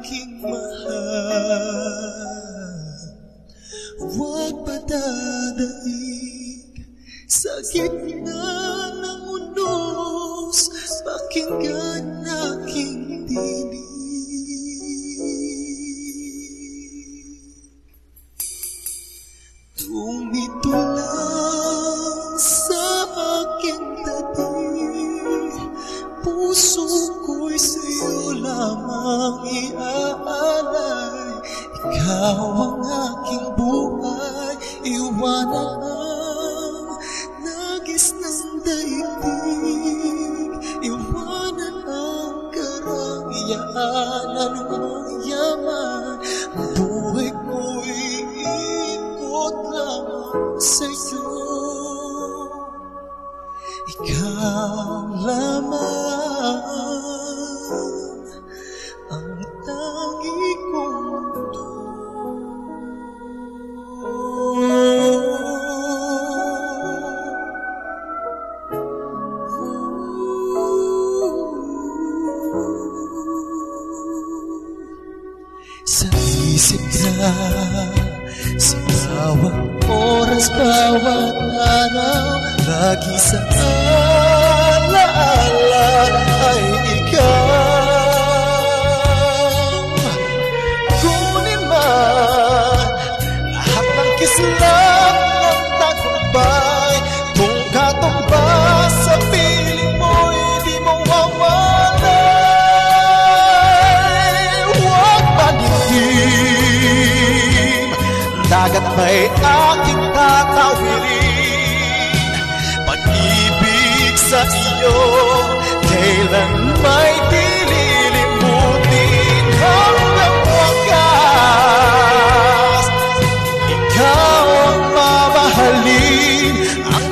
Aking mahal. Huwag padadaig Sa gitna ng unos Pakinggan aking Ikaw ang aking buhay Iwanan ang nagis ng daigdig. Iwanan ang karangyaan Anumang yaman? Ang buhay ko'y ikot lamang sa'yo ikaw Sa isip na Sa bawat oras, bawat araw Lagi sa alaala panindim Dagat may aking tatawirin Pag-ibig sa iyo Kailan may di lilimutin Hanggang wakas ikaw ang mamahalin Ang